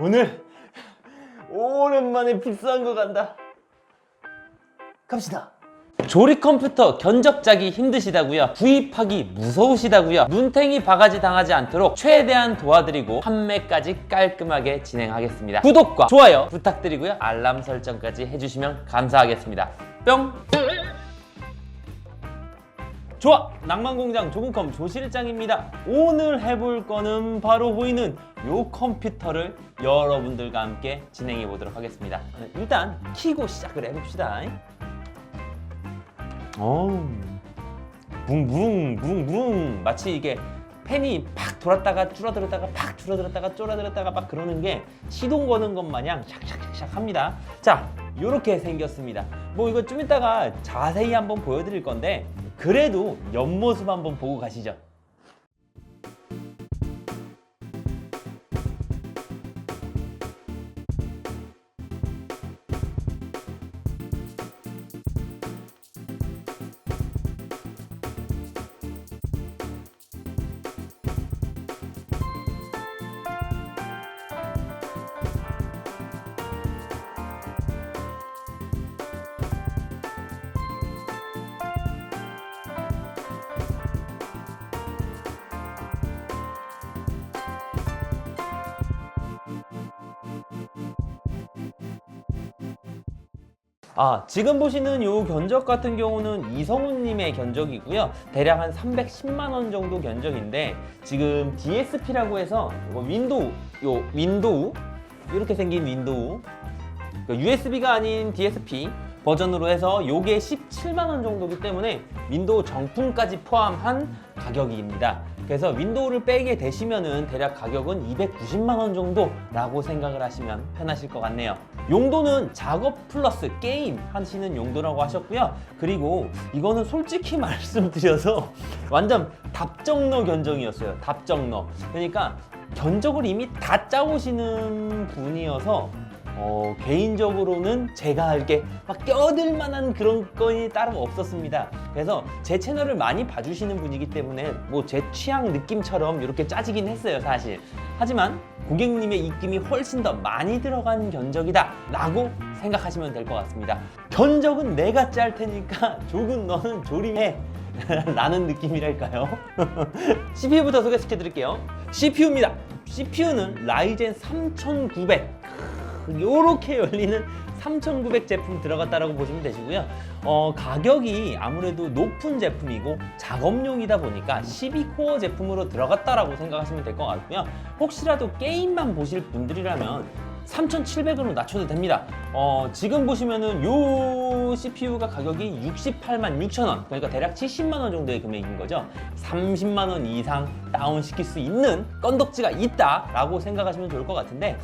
오늘 오랜만에 비싼 거 간다. 갑시다. 조립 컴퓨터 견적 짜기 힘드시다고요? 구입하기 무서우시다고요? 눈탱이 바가지 당하지 않도록 최대한 도와드리고 판매까지 깔끔하게 진행하겠습니다. 구독과 좋아요 부탁드리고요. 알람 설정까지 해주시면 감사하겠습니다. 뿅! 좋아! 낭만공장 조금컴 조실장입니다. 오늘 해볼 거는 바로 보이는 요 컴퓨터를 여러분들과 함께 진행해 보도록 하겠습니다. 일단 키고 시작을 해봅시다. 어우, 붕붕, 붕붕. 마치 이게 팬이 팍 돌았다가 줄어들었다가 팍 줄어들었다가 줄어들었다가 막 그러는 게 시동 거는 것 마냥 샥샥샥샥 합니다. 자, 이렇게 생겼습니다. 뭐 이거 좀 이따가 자세히 한번 보여드릴 건데 그래도 옆모습 한번 보고 가시죠. 아, 지금 보시는 요 견적 같은 경우는 이성훈님의 견적이고요. 대략 한 310만 원 정도 견적인데 지금 DSP라고 해서 이거 윈도우, 요 윈도우 이렇게 생긴 윈도우 USB가 아닌 DSP 버전으로 해서 요게 17만 원 정도기 때문에 윈도우 정품까지 포함한 가격입니다. 그래서 윈도우를 빼게 되시면은 대략 가격은 290만 원 정도라고 생각을 하시면 편하실 것 같네요. 용도는 작업 플러스 게임 하시는 용도라고 하셨고요. 그리고 이거는 솔직히 말씀드려서 완전 답정너 견적이었어요. 답정너. 그러니까 견적을 이미 다 짜오시는 분이어서 어, 개인적으로는 제가 알게 막 껴들 만한 그런 건이 따로 없었습니다. 그래서 제 채널을 많이 봐주시는 분이기 때문에 뭐 제 취향 느낌처럼 이렇게 짜지긴 했어요, 사실. 하지만 고객님의 입김이 훨씬 더 많이 들어간 견적이다 라고 생각하시면 될 것 같습니다. 견적은 내가 짤 테니까 조금 너는 조림해. 라는 느낌이랄까요? CPU부터 소개시켜 드릴게요. CPU입니다. CPU는 라이젠 3900. 요렇게 열리는 3900 제품 들어갔다라고 보시면 되시고요. 어, 가격이 아무래도 높은 제품이고 작업용이다 보니까 12코어 제품으로 들어갔다라고 생각하시면 될 것 같고요. 혹시라도 게임만 보실 분들이라면 3,700원으로 낮춰도 됩니다. 어, 지금 보시면은 요 CPU가 가격이 68만 6천 원, 그러니까 대략 70만 원 정도의 금액인 거죠. 30만 원 이상 다운 시킬 수 있는 건덕지가 있다라고 생각하시면 좋을 것 같은데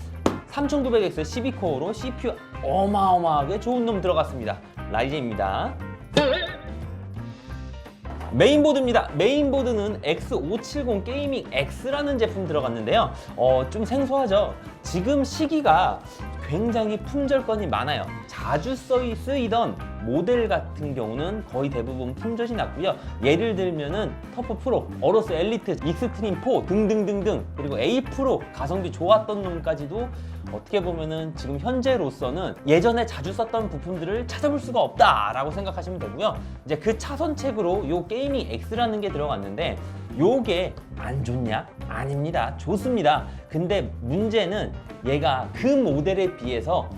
3900X 12코어로 CPU 어마어마하게 좋은 놈 들어갔습니다. 라이젠입니다. 메인보드입니다. 메인보드는 X570 게이밍 X라는 제품 들어갔는데요. 어, 좀 생소하죠? 지금 시기가 굉장히 품절건이 많아요. 자주 써이 쓰이던 모델 같은 경우는 거의 대부분 품절이 났고요. 예를 들면은 터프 프로, 어로스 엘리트, 익스트림 4 등등등등 그리고 A 프로 가성비 좋았던 놈까지도 어떻게 보면은 지금 현재로서는 예전에 자주 썼던 부품들을 찾아볼 수가 없다라고 생각하시면 되고요. 이제 그 차선책으로 요 게이밍 X라는 게 들어갔는데 요게 안 좋냐? 아닙니다. 좋습니다. 근데 문제는 얘가 그 모델에 비해서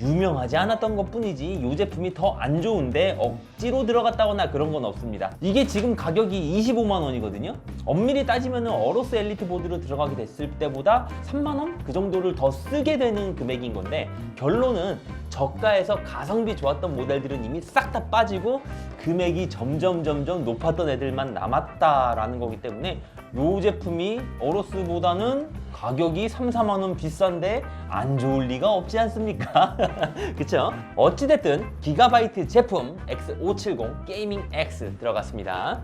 유명하지 않았던 것 뿐이지 이 제품이 더 안 좋은데 억지로 들어갔다거나 그런 건 없습니다 이게 지금 가격이 25만 원이거든요 엄밀히 따지면 어로스 엘리트 보드로 들어가게 됐을 때보다 3만 원? 그 정도를 더 쓰게 되는 금액인 건데 결론은 저가에서 가성비 좋았던 모델들은 이미 싹 다 빠지고 금액이 점점 점점 높았던 애들만 남았다라는 거기 때문에 이 제품이 어로스보다는 가격이 3, 4만 원 비싼데 안 좋을 리가 없지 않습니까? 그쵸? 어찌됐든 기가바이트 제품 X570 게이밍 X 들어갔습니다.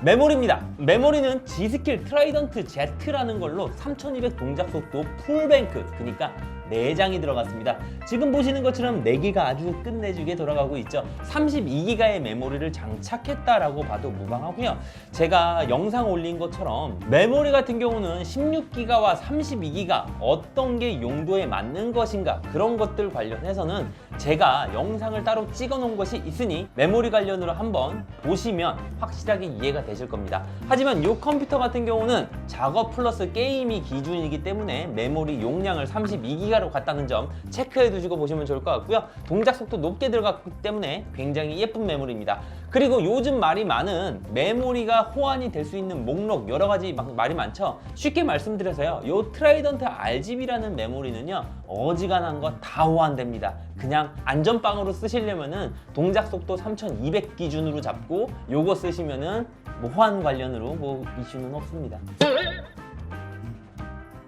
메모리입니다. 메모리는 G스킬 트라이던트 Z라는 걸로 3200 동작 속도 풀뱅크 그러니까 4장이 들어갔습니다. 지금 보시는 것처럼 내기가 아주 끝내주게 돌아가고 있죠. 32기가의 메모리를 장착했다라고 봐도 무방하고요. 제가 영상 올린 것처럼 메모리 같은 경우는 16기가와 32기가 어떤 게 용도에 맞는 것인가 그런 것들 관련해서는 제가 영상을 따로 찍어 놓은 것이 있으니 메모리 관련으로 한번 보시면 확실하게 이해가 되실 겁니다. 하지만 이 컴퓨터 같은 경우는 작업 플러스 게임이 기준이기 때문에 메모리 용량을 32기가로 갔다는 점 체크해 두시고 보시면 좋을 것 같고요. 동작 속도 높게 들어갔기 때문에 굉장히 예쁜 메모리입니다. 그리고 요즘 말이 많은 메모리가 호환이 될 수 있는 목록 여러 가지 막 말이 많죠. 쉽게 말씀드려서요. 요 트라이던트 RGB라는 메모리는요. 어지간한 거 다 호환됩니다. 그냥 안전빵으로 쓰시려면은 동작 속도 3200 기준으로 잡고 요거 쓰시면은 뭐 호환 관련으로 뭐 이슈는 없습니다.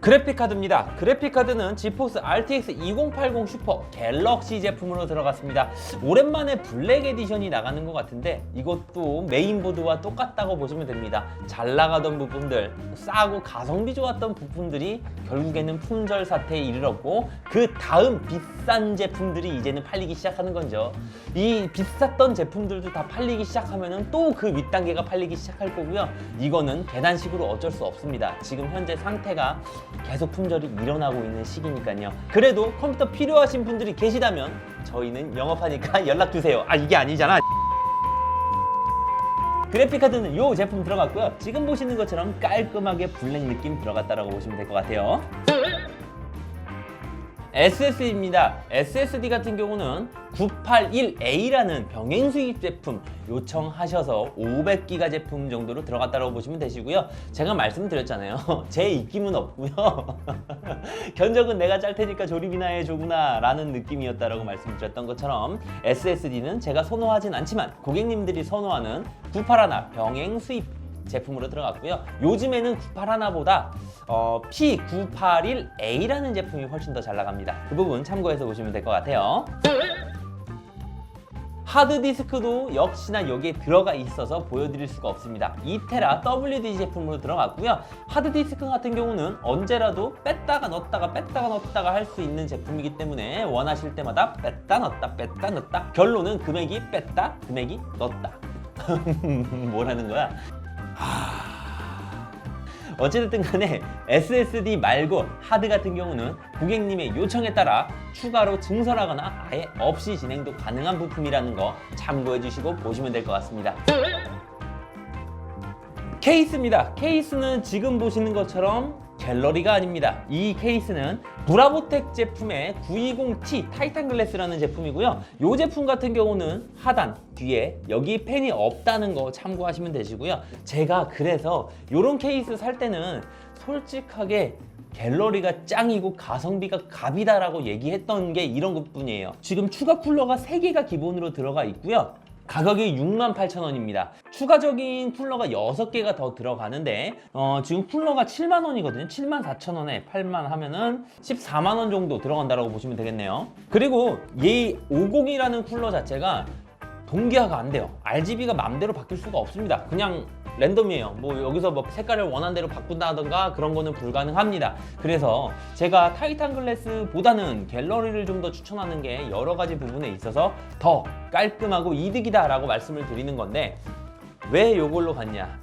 그래픽 카드입니다. 그래픽 카드는 지포스 RTX 2080 슈퍼 갤럭시 제품으로 들어갔습니다. 오랜만에 블랙 에디션이 나가는 것 같은데 이것도 메인보드와 똑같다고 보시면 됩니다. 잘 나가던 부분들, 싸고 가성비 좋았던 부품들이 결국에는 품절 사태에 이르렀고 그 다음 비싼 제품들이 이제는 팔리기 시작하는 거죠. 이 비쌌던 제품들도 다 팔리기 시작하면은 또그 윗단계가 팔리기 시작할 거고요. 이거는 계단식으로 어쩔 수 없습니다. 지금 현재 상태가 계속 품절이 일어나고 있는 시기니까요. 그래도 컴퓨터 필요하신 분들이 계시다면 저희는 영업하니까 연락 주세요. 아 이게 아니잖아. 그래픽 카드는 이 제품 들어갔고요. 지금 보시는 것처럼 깔끔하게 블랙 느낌 들어갔다라고 보시면 될 것 같아요. SSD입니다. SSD 같은 경우는 981A라는 병행 수입 제품 요청하셔서 500기가 제품 정도로 들어갔다고 보시면 되시고요. 제가 말씀드렸잖아요. 제 입김은 없고요. 견적은 내가 짤 테니까 조립이나 해줘구나 라는 느낌이었다라고 말씀드렸던 것처럼 SSD는 제가 선호하진 않지만 고객님들이 선호하는 981 병행 수입 제품으로 들어갔고요. 요즘에는 981보다 어, P981A라는 제품이 훨씬 더 잘 나갑니다. 그 부분 참고해서 보시면 될 것 같아요. 하드디스크도 역시나 여기에 들어가 있어서 보여드릴 수가 없습니다. 2테라 WD 제품으로 들어갔고요. 하드디스크 같은 경우는 언제라도 뺐다가 넣었다가 뺐다가 넣었다가 할 수 있는 제품이기 때문에 원하실 때마다 뺐다 넣었다 뺐다 넣었다 결론은 금액이 뺐다 금액이 넣었다 뭐라는 거야? 어찌됐든 간에 SSD 말고 하드 같은 경우는 고객님의 요청에 따라 추가로 증설하거나 아예 없이 진행도 가능한 부품이라는 거 참고해 주시고 보시면 될 것 같습니다. 케이스입니다. 케이스는 지금 보시는 것처럼 갤러리가 아닙니다. 이 케이스는 브라보텍 제품의 920T 타이탄 글래스라는 제품이고요. 이 제품 같은 경우는 하단 뒤에 여기 펜이 없다는 거 참고하시면 되시고요. 제가 그래서 이런 케이스 살 때는 솔직하게 갤러리가 짱이고 가성비가 갑이다라고 얘기했던 게 이런 것뿐이에요. 지금 추가 쿨러가 3개가 기본으로 들어가 있고요. 가격이 68,000원입니다. 추가적인 쿨러가 6개가 더 들어가는데 어, 지금 쿨러가 7만 원이거든요. 7만 4천 원에 8만 하면은 14만 원 정도 들어간다고 보시면 되겠네요. 그리고 이 50이라는 쿨러 자체가 동기화가 안 돼요. RGB가 마음대로 바뀔 수가 없습니다. 그냥 랜덤이에요. 뭐 여기서 뭐 색깔을 원하는 대로 바꾼다던가 그런 거는 불가능합니다. 그래서 제가 타이탄 글래스보다는 갤러리를 좀 더 추천하는 게 여러 가지 부분에 있어서 더 깔끔하고 이득이다 라고 말씀을 드리는 건데 왜 이걸로 갔냐?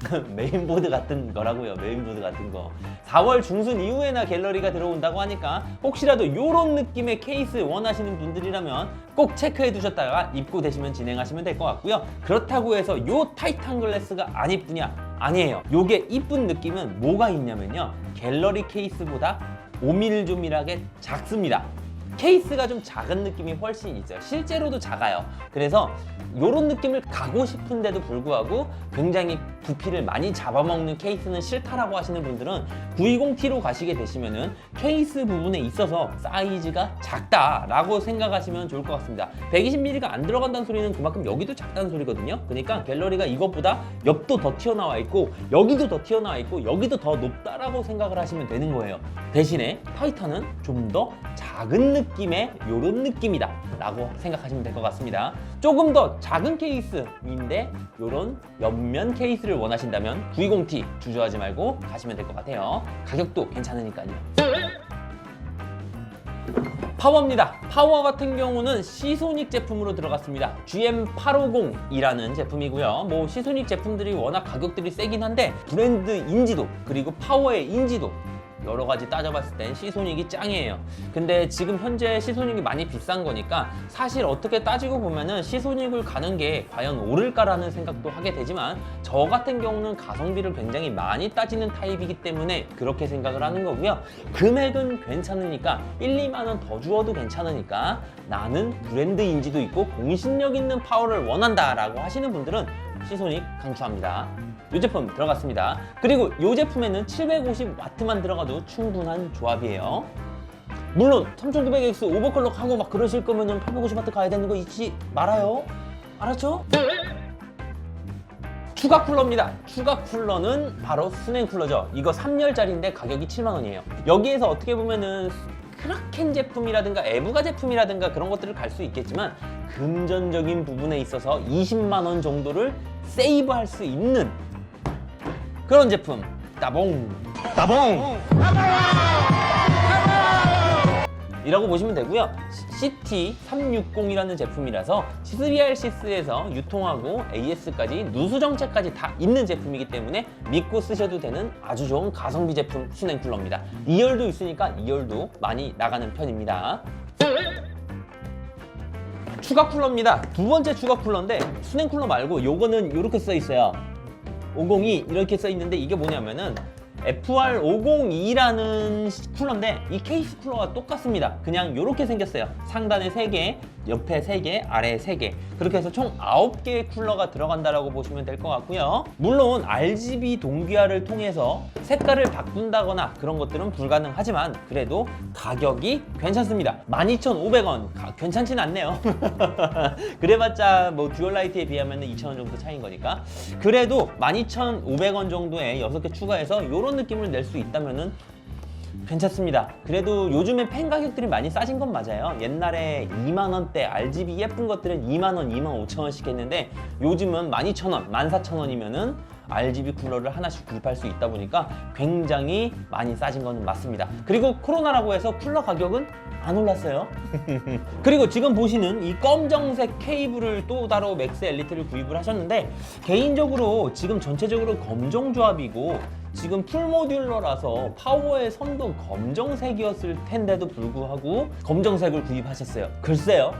메인보드 같은 거라고요. 메인보드 같은 거. 4월 중순 이후에나 갤러리가 들어온다고 하니까 혹시라도 이런 느낌의 케이스 원하시는 분들이라면 꼭 체크해 두셨다가 입고되시면 진행하시면 될 것 같고요. 그렇다고 해서 요 타이탄 글래스가 안 이쁘냐? 아니에요. 요게 이쁜 느낌은 뭐가 있냐면요. 갤러리 케이스보다 오밀조밀하게 작습니다. 케이스가 좀 작은 느낌이 훨씬 있어요. 실제로도 작아요. 그래서 이런 느낌을 가고 싶은데도 불구하고 굉장히 부피를 많이 잡아먹는 케이스는 싫다라고 하시는 분들은 920T로 가시게 되시면은 케이스 부분에 있어서 사이즈가 작다라고 생각하시면 좋을 것 같습니다. 120mm가 안 들어간다는 소리는 그만큼 여기도 작다는 소리거든요. 그러니까 갤러리가 이것보다 옆도 더 튀어나와 있고 여기도 더 튀어나와 있고 여기도 더 높다라고 생각을 하시면 되는 거예요. 대신에 타이탄은 좀더 작 은 느낌의 이런 느낌이다 라고 생각하시면 될 것 같습니다. 조금 더 작은 케이스인데 이런 옆면 케이스를 원하신다면 920T 주저하지 말고 가시면 될 것 같아요. 가격도 괜찮으니까요. 파워입니다. 파워 같은 경우는 시소닉 제품으로 들어갔습니다. GM850이라는 제품이고요. 뭐 시소닉 제품들이 워낙 가격들이 세긴 한데 브랜드 인지도 그리고 파워의 인지도 여러 가지 따져봤을 땐 시소닉이 짱이에요. 근데 지금 현재 시소닉이 많이 비싼 거니까 사실 어떻게 따지고 보면은 시소닉을 가는 게 과연 옳을까라는 생각도 하게 되지만 저 같은 경우는 가성비를 굉장히 많이 따지는 타입이기 때문에 그렇게 생각을 하는 거고요. 금액은 괜찮으니까 1, 2만 원 더 주어도 괜찮으니까 나는 브랜드 인지도 있고 공신력 있는 파워를 원한다라고 하시는 분들은 시소닉 강추합니다. 이 제품 들어갔습니다. 그리고 이 제품에는 750와트만 들어가도 충분한 조합이에요. 물론 3900X 오버클럭 하고 막 그러실 거면 은 850와트 가야 되는 거 잊지 말아요. 알았죠? 추가 쿨러입니다. 추가 쿨러는 바로 스냉 쿨러죠. 이거 3열짜리인데 가격이 7만 원이에요. 여기에서 어떻게 보면은 크라켄 제품이라든가 에브가 제품이라든가 그런 것들을 갈 수 있겠지만 금전적인 부분에 있어서 20만 원 정도를 세이브할 수 있는 그런 제품 따봉 따봉 이라고 보시면 되고요. CT360이라는 제품이라서 C3R6에서 유통하고 AS까지 누수 정체까지 다 있는 제품이기 때문에 믿고 쓰셔도 되는 아주 좋은 가성비 제품 수냉 쿨러입니다. 2열도 있으니까 2열도 많이 나가는 편입니다. 추가 쿨러입니다. 두 번째 추가 쿨러인데 수냉 쿨러 말고 요거는 이렇게 써 있어요. 502 이렇게 써 있는데 이게 뭐냐면은 FR502라는 쿨러인데 이 케이스 쿨러가 똑같습니다. 그냥 이렇게 생겼어요. 상단에 3개, 옆에 3개, 아래에 3개. 그렇게 해서 총 9개의 쿨러가 들어간다라고 보시면 될 것 같고요. 물론 RGB 동기화를 통해서 색깔을 바꾼다거나 그런 것들은 불가능하지만 그래도 가격이 괜찮습니다. 12,500원. 괜찮진 않네요. 그래봤자 뭐 듀얼라이트에 비하면 2,000원 정도 차이인 거니까. 그래도 12,500원 정도에 6개 추가해서 이런 느낌을 낼 수 있다면은 괜찮습니다. 그래도 요즘에 펜 가격들이 많이 싸진 건 맞아요. 옛날에 2만 원대 RGB 예쁜 것들은 2만 원, 2만 5천 원씩 했는데 요즘은 12,000원, 14,000원이면은 RGB 쿨러를 하나씩 구입할 수 있다 보니까 굉장히 많이 싸진 거는 맞습니다. 그리고 코로나라고 해서 쿨러 가격은 안 올랐어요. 그리고 지금 보시는 이 검정색 케이블을 또 따로 맥스 엘리트를 구입을 하셨는데 개인적으로 지금 전체적으로 검정 조합이고 지금 풀모듈러라서 파워의 선도 검정색이었을 텐데도 불구하고 검정색을 구입하셨어요. 글쎄요.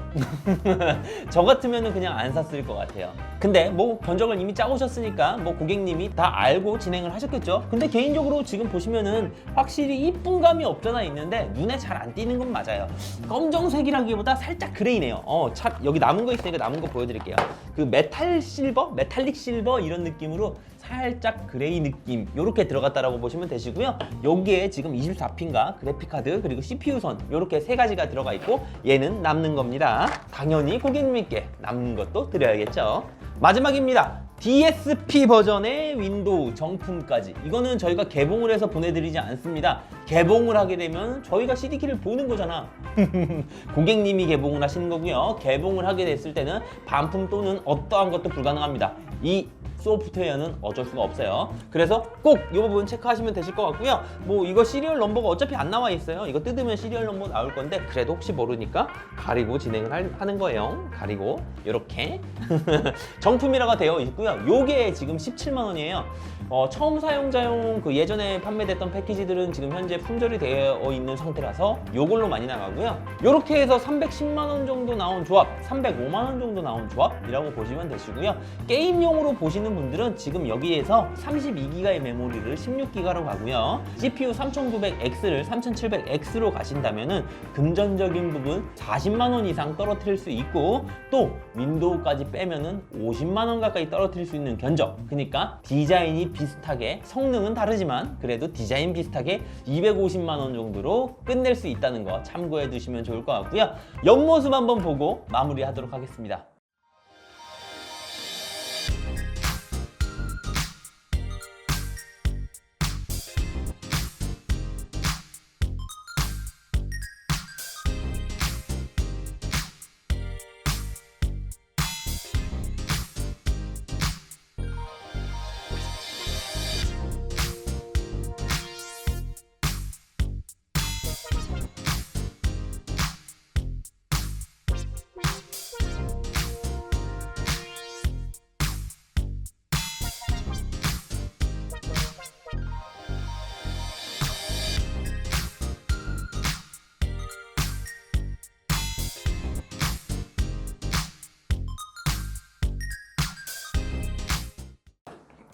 저 같으면 그냥 안 샀을 것 같아요. 근데 뭐 견적을 이미 짜오셨으니까 뭐 고객 님이 다 알고 진행을 하셨겠죠. 근데 개인적으로 지금 보시면은 확실히 이쁜 감이 없잖아 있는데 눈에 잘 안 띄는 건 맞아요. 검정색이라기보다 살짝 그레이네요. 어, 차, 여기 남은 거 있으니까 남은 거 보여드릴게요. 그 메탈 실버, 메탈릭 실버 이런 느낌으로 살짝 그레이 느낌 이렇게 들어갔다라고 보시면 되시고요. 여기에 지금 24핀과 그래픽 카드 그리고 CPU 선 이렇게 세 가지가 들어가 있고 얘는 남는 겁니다. 당연히 고객님께 남는 것도 드려야겠죠. 마지막입니다. DSP 버전의 윈도우 정품까지. 이거는 저희가 개봉을 해서 보내드리지 않습니다. 개봉을 하게 되면 저희가 CD키를 보는 거잖아. 고객님이 개봉을 하시는 거고요. 개봉을 하게 됐을 때는 반품 또는 어떠한 것도 불가능합니다. 이 소프트웨어는 어쩔 수가 없어요. 그래서 꼭 이 부분 체크하시면 되실 것 같고요. 뭐 이거 시리얼 넘버가 어차피 안 나와 있어요. 이거 뜯으면 시리얼 넘버 나올 건데 그래도 혹시 모르니까 가리고 진행을 할- 하는 거예요. 가리고 이렇게 정품이라고 되어 있고요. 요게 지금 17만 원이에요. 어, 처음 사용자용 그 예전에 판매됐던 패키지들은 지금 현재 품절이 되어 있는 상태라서 요걸로 많이 나가고요. 요렇게 해서 310만 원 정도 나온 조합, 305만 원 정도 나온 조합이라고 보시면 되시고요. 게임용으로 보시는 분들은 지금 여기에서 32기가의 메모리를 16기가로 가고요. CPU 3900X를 3700X로 가신다면은 금전적인 부분 40만 원 이상 떨어뜨릴 수 있고 또 윈도우까지 빼면은 50만 원 가까이 떨어뜨릴 수 있는 견적. 그러니까 디자인이 비슷하게 성능은 다르지만 그래도 디자인 비슷하게 250만 원 정도로 끝낼 수 있다는 거 참고해 두시면 좋을 것 같고요. 옆모습 한번 보고 마무리하도록 하겠습니다.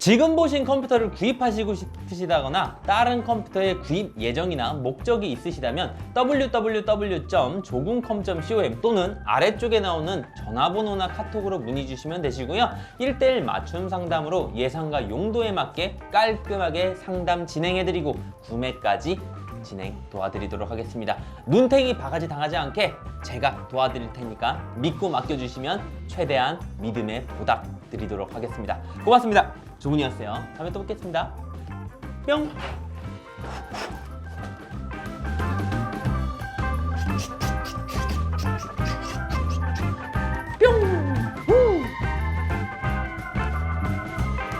지금 보신 컴퓨터를 구입하시고 싶으시다거나 다른 컴퓨터의 구입 예정이나 목적이 있으시다면 www.조금컴.com 또는 아래쪽에 나오는 전화번호나 카톡으로 문의 주시면 되시고요. 1대1 맞춤 상담으로 예상과 용도에 맞게 깔끔하게 상담 진행해드리고 구매까지 진행 도와드리도록 하겠습니다. 눈탱이 바가지 당하지 않게 제가 도와드릴 테니까 믿고 맡겨주시면 최대한 믿음에 보답 드리도록 하겠습니다. 고맙습니다. 조문이었어요. 다음에 또 뵙겠습니다. 뿅!